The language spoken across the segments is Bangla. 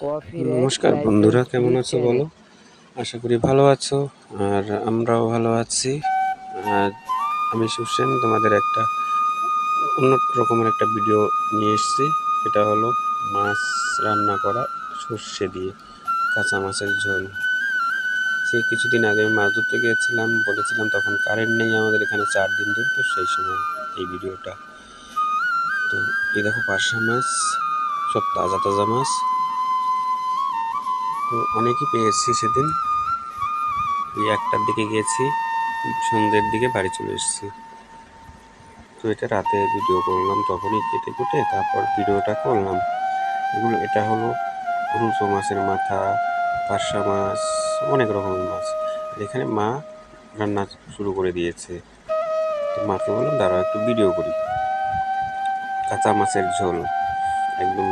নমস্কার বন্ধুরা কেমন আছো বলো? আশা করি ভালো আছো আর আমরাও ভালো আছি। আর আমি সুসেন তোমাদের একটা অন্য রকমের একটা ভিডিও নিয়ে এসেছি। এটা হলো মাছ রান্না করা সর্ষে দিয়ে কাঁচা মাছের ঝোল। সেই কিছুদিন আগে আমি মাছ ধরতে গিয়েছিলাম বলেছিলাম তখন কারেন্ট নেই আমাদের এখানে চার দিন ধরে তো সেই সময় এই ভিডিওটা। তো এই দেখো পার্শা মাছ সব তাজা তাজা মাছ। তো অনেকই পেয়েছি সেদিন। ওই একটার দিকে গেছি সন্ধ্যের দিকে বাড়ি চলে এসেছি। তো এটা রাতে ভিডিও করলাম, তখনই কেটে কুটে তারপর ভিডিওটা করলাম। এগুলো, এটা হলো রুচো মাছের মাথা, পার্শা মাছ, অনেক রকমের মাছ। এখানে মা রান্না শুরু করে দিয়েছে। তো মাকে বললাম, দাঁড়াও, একটু ভিডিও করি। কাঁচা মাছের ঝোল, একদম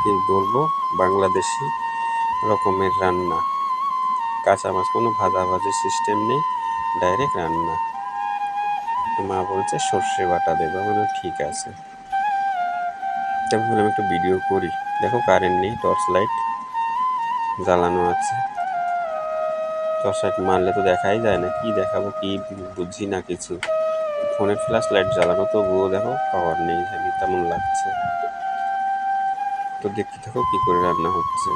কি বলব, বাংলাদেশি রকমের রান্না। কাঁচা মাছ, কোনো ভাজা ভাজির সিস্টেম নেই ডাইরেক্ট রান্না। মা বলছে, সর্ষে বাটা দেবো। মানে ঠিক আছে। তারপর বললাম, একটু ভিডিও করি। দেখো কারেন্ট নেই টর্চ লাইট জ্বালানো আছে। টর্চ লাইট মারলে তো দেখাই যায় না। কি দেখাবো, কি বুঝি না কিছু। ফোনের ফ্ল্যাশ লাইট জ্বালানো, তবুও দেখো পাওয়ার নেই তেমন লাগছে। তো দেখতে থাকো কী করে রান্না হচ্ছে।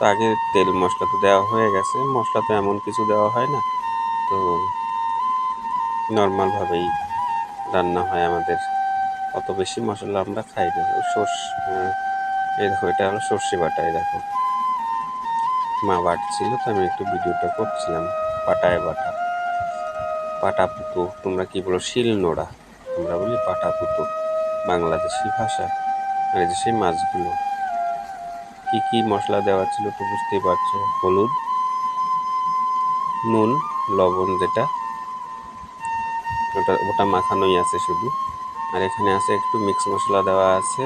তো আগে তেল মশলা তো দেওয়া হয়ে গেছে মশলা তো এমন কিছু দেওয়া হয় না। তো নর্মালভাবেই রান্না হয় আমাদের। অত বেশি মশলা আমরা খাই না। সর্ষ এই দেখো, এটা হলো সর্ষে বাটা, এই দেখো। মা বাটছিল তো আমি একটু ভিডিওটা করছিলাম, পাটায় বাটা। পাটা পুতো, তোমরা কি বলো, শিল নোড়া। আমরা বলি পাটা পুতো, বাংলাদেশি ভাষা। আর যে সেই মাছগুলো। কি কি মশলা দেওয়া ছিল তো বুঝতেই পারছ? হলুদ, নুন, লবণ যেটা। ওটা ওটা মাখানোই আছে শুধু। আর এখানে আছে একটু মিক্স মশলা দেওয়া আছে।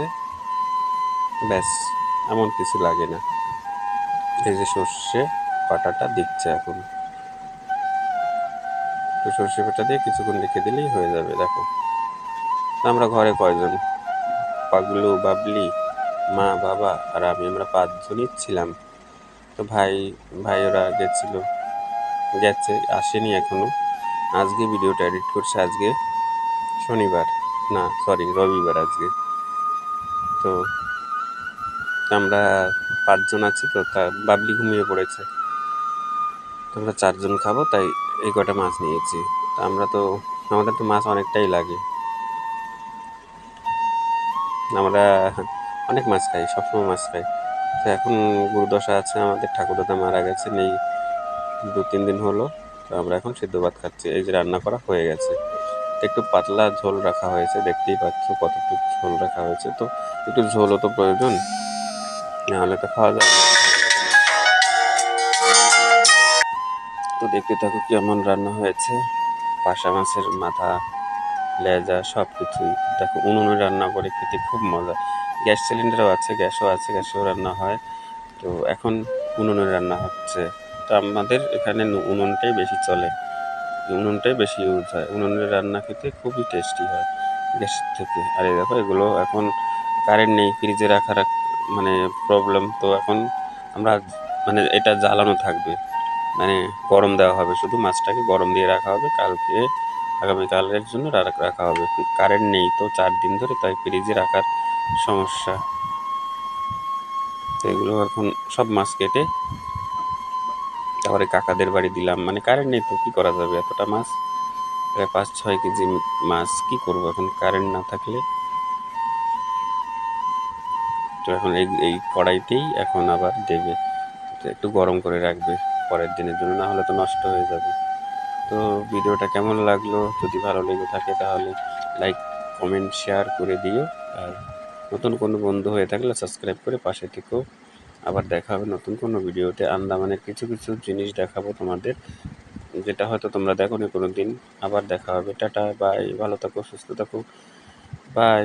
ব্যাস, এমন কিছু লাগে না। এই যে সর্ষে পাটাটা দিচ্ছে এখন। তো সর্ষে পাটা দিয়ে কিছুক্ষণ রেখে দিলেই হয়ে যাবে, দেখো। আমরা ঘরে কয়জন? পাগলু, বাবলি? মা, বাবা আর আমি আমরা পাঁচজনই ছিলাম। তো ভাই ভাই ওরা গেছিল, গেছে, আসেনি এখনও। আজকে ভিডিওটা এডিট করছে আজকে শনিবার। না সরি রবিবার আজকে। তো আমরা পাঁচজন আছি তো, তা বাবলি ঘুমিয়ে পড়েছে। তো আমরা চারজন খাব, তাই এই কটা মাছ নিয়েছি। তা আমরা তো, আমাদের তো মাছ অনেকটাই লাগে। আমরা অনেক মাছ খাই, সবসময় মাছ খাই। তো এখন গুরুদশা আছে, আমাদের ঠাকুরদাদা মারা গেছে নেই দু, তিন দিন হলো। তো আমরা এখন সিদ্ধ ভাত খাচ্ছি, এই যে রান্না করা হয়ে গেছে। একটু পাতলা ঝোল রাখা হয়েছে, দেখতেই পাচ্ছ কতটুকু ঝোল রাখা হয়েছে। তো একটু ঝোলও তো প্রয়োজন নাহলে তো খাওয়া যাবে তো দেখতে থাকো কেমন রান্না হয়েছে। পাশা মাছের মাথা, লেজা সব কিছুই দেখো, উনুনে রান্না করে খেতে খুব মজা। গ্যাস সিলিন্ডারও আছে, গ্যাসও আছে, গ্যাসেও রান্না হয়। তো এখন উনুনে রান্না হচ্ছে। তো আমাদের এখানে উনুনটাই বেশি চলে। উনুনটাই বেশি ইউজ হয়। উনুনের রান্না খেতে খুবই টেস্টি হয় গ্যাসের থেকে। আর এই দেখো, এগুলো এখন কারেন্ট নেই ফ্রিজে রাখার মানে প্রবলেম তো এখন আমরা মানে এটা জ্বালানো থাকবে। মানে গরম দেওয়া হবে। শুধু মাছটাকে গরম দিয়ে রাখা হবে। কালকে আগামীকালের জন্য রাখা হবে। কারেন্ট নেই তো চার দিন ধরে, তাই ফ্রিজে রাখার সমস্যা। তো এগুলো এখন সব মাছ কেটে তারপরে কাকাদের বাড়ি দিলাম। মানে কারেন্ট নেই তো, কী করা যাবে? এতটা মাছ, প্রায় পাঁচ ছয় কেজি মাছ, কি করব এখন? কারেন্ট না থাকলে? তো এখন এই এই কড়াইতেই এখন আবার দেবে। একটু গরম করে রাখবে পরের দিনের জন্য, না হলে তো নষ্ট হয়ে যাবে। তো ভিডিওটা কেমন লাগল? যদি ভালো লেগে থাকে তাহলে লাইক কমেন্ট শেয়ার করে দিও। আর নতুন কোনো বন্ধু হয়ে থাকলে সাবস্ক্রাইব করে পাশে থেকেও আবার দেখা হবে নতুন কোনো ভিডিওতে আন্দামানের কিছু কিছু জিনিস দেখাবো তোমাদের। যেটা হয়তো তোমরা দেখো নি কোনো দিন আবার দেখা হবে। টাটা বাই ভালো থাকো, সুস্থ থাকো। বাই